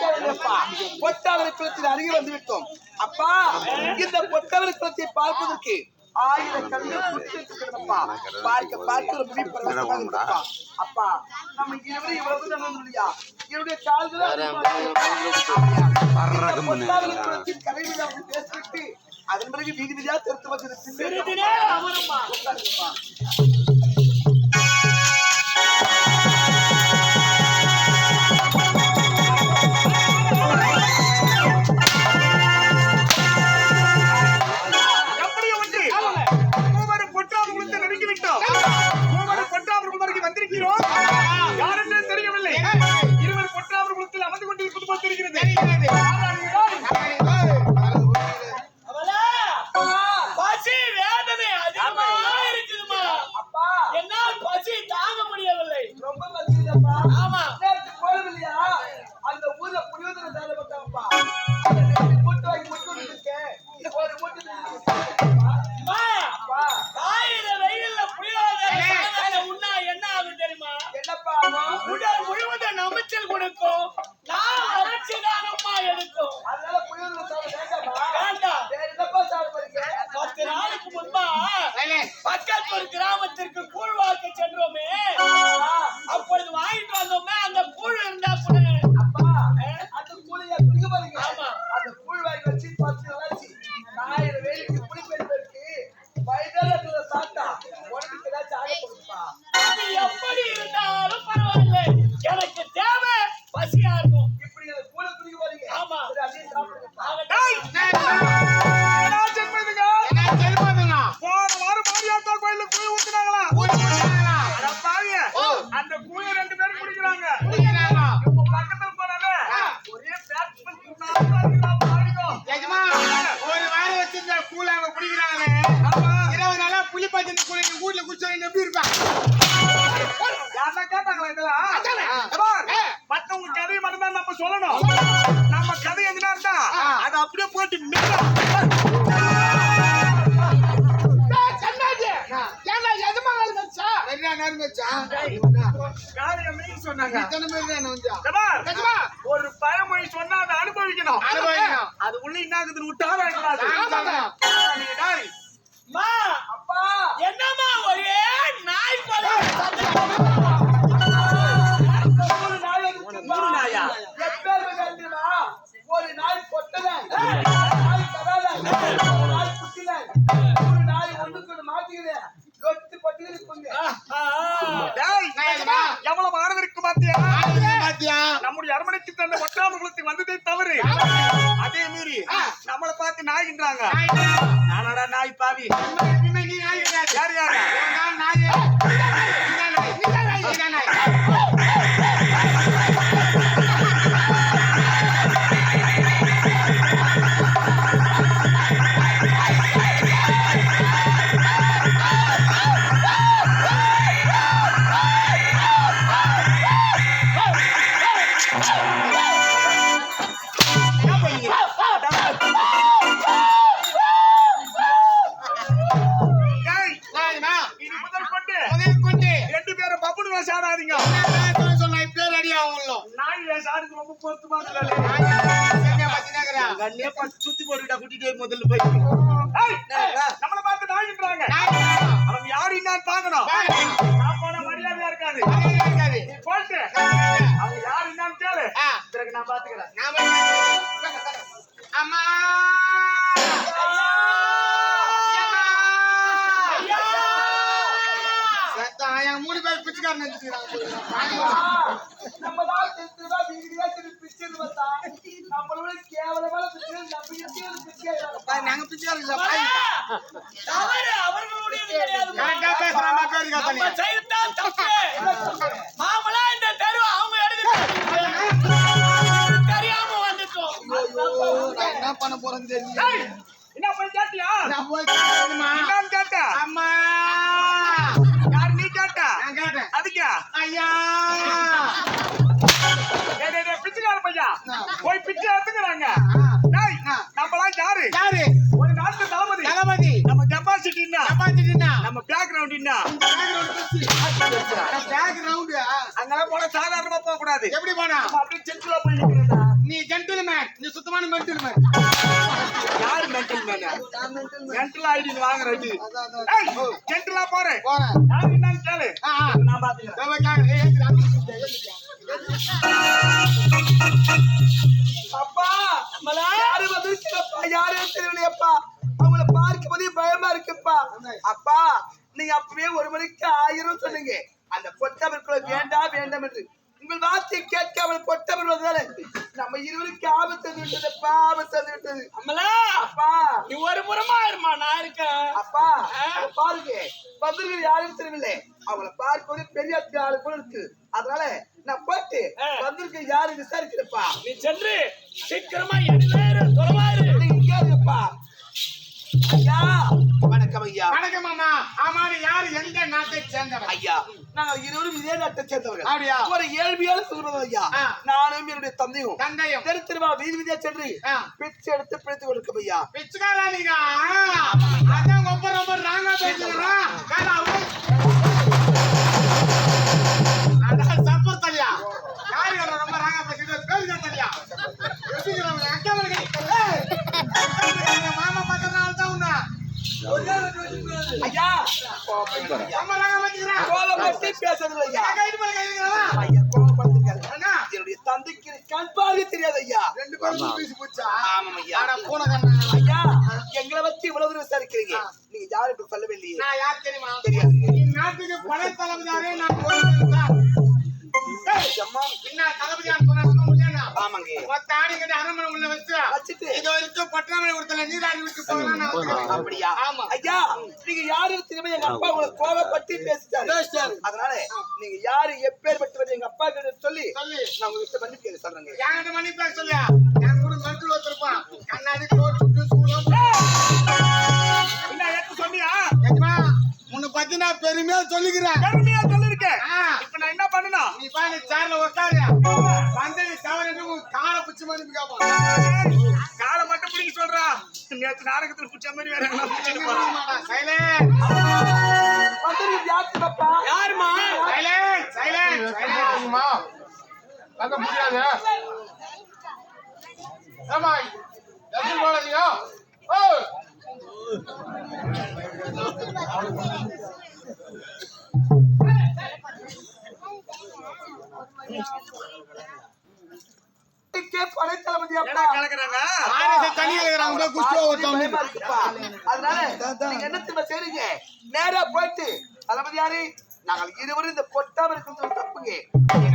தேவையில்லைப்பா பொட்டாவரை அருகே வந்து விட்டோம். அப்பா இந்த பொட்டாவரை குளத்தை பார்ப்பதற்கு ஆயிரம் கல்விகள் பார்க்க அப்பா நம்ம இருவரும் இவ்வளவு நம்மளுடைய இவருடைய கால்கள் கலைவிழா பேசிவிட்டு அதன் பிறகு வீதி வீதியா திருத்து வச்சிருக்கு ஒரு பழமொழி சொன்னா அதை அனுபவிக்கணும். அது உள்ள என்ன விட்டாலும் நாய்ன்றாங்க. நானாடா நாய் பாவி. நீ நாய். யார் யார் நான் நாய். நீ நாய். நீ நாய். பார்த்து சுத்தி போட்டுக்கிட்டா கூட்டிட்டே முதல்ல போய் நம்மள பார்த்து நாயின்றாங்க. அவன் யாரு என்னன்னு பாக்கணும் நான் மரியாதையா இருக்காது. நீ போட்டு. அவங்க யாரு என்னன்னு கேளு. பிறகு நான் பாத்துக்கிறேன். அம்மா! என் மூணு பேர் பிச்சைக்காரன் நினைச்சுக்கிறாங்க நாங்க பிச்சைக்காரன் மாமலா இந்த தெரு அவங்க தெரியாம வந்துட்டோம். என்ன பண்ண போறேன்னு தெரியல. என்ன பண்ணி கேட்டியா? நான் போய் கேட்டேன் அம்மா. கேட்ட? அதுக்கா? ஐயா! பிச்சைக்கார பையா போய் பிச்சை எடுத்துக்கிறாங்க. டேய் நம்மலாம் யாரு? யாரு? ஒரு நாட்டு தளபதி. தளபதி. நம்ம கெப்பாசிட்டின்னா சப்பாத்திட்டா நம்ம பேக்ரவுண்ட் என்ன? பேக்ரவுண்ட் அங்கெல்லாம் போனா சாதாரணமா போக கூடாது எப்படி போனா? நம்ம அப்படியே சென்ட்ரலா போய் நிக்கிறதா நீ ஜென்டில்மேன் நீ சுத்தமான மென்டில்மேன் யார் மென்டல் மேன் மென்டல் ஐடி வாங்குறது ஏய் சென்ட்ரலா போறேன் போறேன் யார் என்னன்னு கேளு. நான் பாத்துக்கிறேன். அப்பா யாரு வந்திருக்கிறப்பா யாரும் தெரியலையப்பா அவங்கள பார்க்கும் போதே பயமா இருக்குப்பா அப்பா நீங்க அப்பவே ஒரு மணிக்கு ஆயிரம் சொன்னீங்க அந்த பொட்டவர்கள் வேண்டாம் வேண்டாம் என்று உங்கள் வார்த்தை கேட்காமல் வந்தாலே நம்ம இருவருக்கு ஆபத்து வந்து விட்டதுப்பா ஆபத்து வந்து விட்டது. அம்மலா அப்பா. நீ ஒரு புறமா இருமா நான் இருக்கேன். அப்பா பாருங்க. வந்திருக்கிற யாரும் தெரியவில்லை. அவங்கள பார்க்கும்போது பெரிய ஆளு கூட இருக்கு. அதனால நான் போட்டு. வந்திருக்க யாரு விசாரிக்கிறப்பா நீ சென்று சீக்கிரமா எதிரேறு தொலைவாரு வணக்கம் ஐயா. வணக்கம் அம்மா. ஆமா யாரு? எந்த நாட்டை சேர்ந்தவன் ஐயா. நாங்கள் இருவரும் இதே நாட்டை சேர்ந்தவர்கள். அப்படியா? ஒரு ஏழ்மையான சொல்றது ஐயா. நானும் என்னுடைய தந்தையும். தந்தையம். தெரு தெருவா வீதி வீதியா சென்று. பிச்சை எடுத்து பிழைத்து கொடுக்கும் ஐயா. பிச்சுக்காரா நீங்க? அதான் ரொம்ப ரொம்ப ராங்கா பேசுறா ஐயா கோபப்பட்டு பேசுறது ஐயா ஐயா கோபப்படுத்துங்கள் என்னுடைய தந்தைக்கு கண் பார்வை தெரியாது ஐயா ரெண்டு பேரும் பேசி போச்சா ஆமா ஐயா ஆனா கண்ணா ஐயா எங்களை வச்சு இவ்வளவு தூரம் விசாரிக்கிறீங்க நீங்க யாருக்கு சொல்லவில்லையே நான் யார் தெரியுமா? தெரியாது நாட்டுக்கு படை நான் என்ன சொன்னா ஆமாங்க. கட்டி அரண்மனை உள்ள வச்சு, வச்சுட்டு. இதோ இருக்க பட்டணாமலை ஒருத்தனை நீராடி விட்டு போகலாம் நான் அப்படியா? ஆமா. ஐயா நீங்க யாரு திரும்ப எங்க அப்பா உங்களை கோபப்பட்டு பேசிட்டாரு. அதனால நீங்க யாரு எப்பேற்பட்டவர் எங்க அப்பா கிட்ட சொல்லி சொல்லு. நான் உங்ககிட்ட மன்னிப்பு கேட்க சொல்றேங்க என்கிட்ட சொல்லியா? என் கூட மென்டல் வச்சிருப்பான். கண்ணாடி, கோட், சுட்டு, எடுத்து சொன்னியா? உன்னை பத்தி நான் பெருமையா சொல்லிக்கிறேன். பெருமையா சொல்லிருக்கேன் இப்ப நான் என்ன பண்ணணும்? நீ பாரு சேர்ல உட்காரு வந்தது தவறு உன் காலை பிடிச்சி மன்னிப்பு கேட்பான் காலை மட்டும் பிடிக்க சொல்றா. நேத்து நாடகத்துல பிடிச்ச மாதிரி வேற யாருமா சைலண்ட் சைலண்ட் சைலண்ட் தங்க முடியாது. ஏமா எப்படி போனீங்க ஓ படை தளபதி அப்பா என்ன கலக்குறாங்க ஆர்எஸ் தனியா இருக்கிறாங்க போய் குஷ்டு ஒருத்தவங்க பயமா இருக்குப்பா. அதனால நீங்க என்ன திரும்ப செய்றீங்க நேரா போயிட்டு தளபதி யாரு நாங்கள் இருவரும் இந்த கொட்டாம இருக்கிறது தப்புங்க எங்க.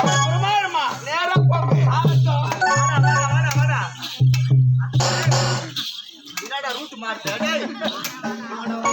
புறமா இருமா நேரா போங்க என்னடா ரூட் மாறுது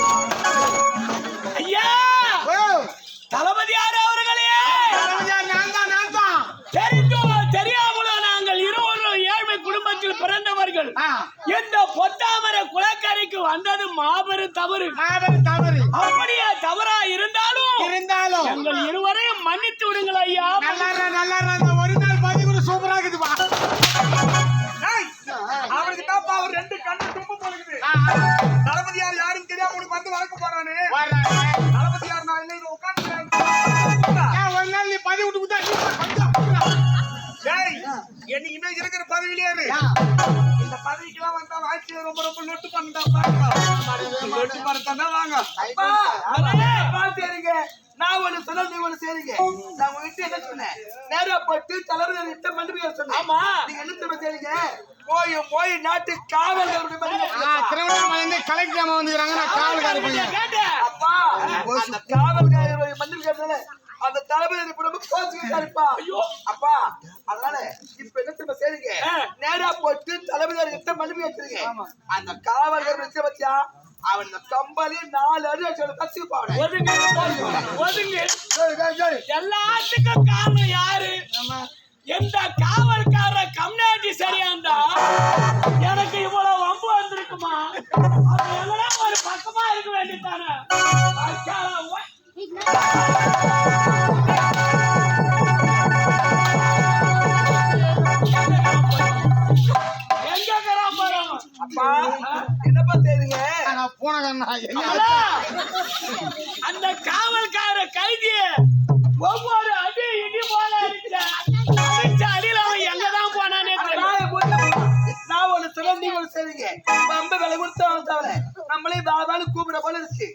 பண்ணா வாங்க அப்பா அப்பா சரிங்க. நான் ஒண்ணு சொன்னா நீ ஒண்ணு செய்றீங்க நான் உங்ககிட்ட என்ன சொன்னேன்? நேரா போட்டு தலைவர் கிட்ட சொன்னேன். ஆமா. நீங்க என்ன தெரியுமா செய்றீங்க? போய் போய் நாட்டு மன்னிப்பு ஆ, திருவண்ணாமலையிலிருந்து கலெக்டர் அம்மா வந்துக்கிறாங்க, நான். கேட்டேன் அப்பா அந்த காவல்காரருடைய மன்னிப்பு கேட்டதால அந்த தளபதி ரொம்ப கோச்சுக்கிட்டாருப்பா ஐயோ. அப்பா அதனால இப்ப என்ன திரும்ப செய்றீங்க? ஆ. நேரா போட்டு தளபதி கிட்ட மன்னிப்பு கேட்டுருங்க அந்த காவல்காரர் வச்ச பத்தியா? அவன் கம்பளி நாலு அடி வச்சு கத்துக்கு போவன ஒதுங்கு ஒதுங்கு. எல்லாத்துக்கும் காரணம் யாரு? எந்த காவல்கார கம்னாட்டி சரியா இருந்தா எனக்கு இவ்வளவு வம்பு வந்திருக்குமா? ஒரு பக்கமா இருக்க வேண்டியதானே அந்த காவல்கார கைதிய ஒவ்வொரு அடி இடி போல அடிச்ச அடியில அவன் எங்கதான் போனானே நான் ஒண்ணு சொல்ல நீங்க ஒண்ணு செய்றீங்க ரொம்ப விலை கொடுத்து வாங்க தவிர நம்மளே பாபான்னு கூப்பிட போல அதுக்கு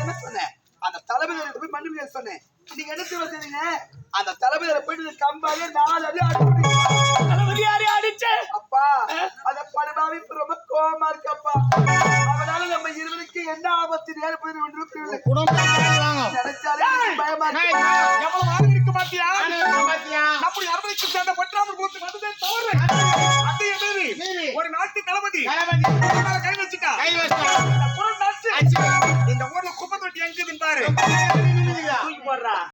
என்ன சொன்னேன்? அந்த தளபதியை போய் மண்ணு பேச சொன்னேன். நீங்க என்ன சொல்ல அந்த தளபதியை போயிட்டு காம்பாலே நாலு அடி அடிச்சு? அப்பா அத படமாவே ரொம்ப கோவமா இருக்கப்பா இருவருக்கு என்ன ஆபத்து ஏற்படும் என்று இருக்க மாட்டியா நம்முடைய அரவணைக்கு சேர்ந்த பற்றாமல் கொடுத்து வந்ததே தவறு. அத்தைய மீறி ஒரு நாட்டு தளபதி கை வச்சுட்டா. இந்த ஊர்ல குப்பை தொட்டி எங்குதுன்னு பாரு. தூக்கி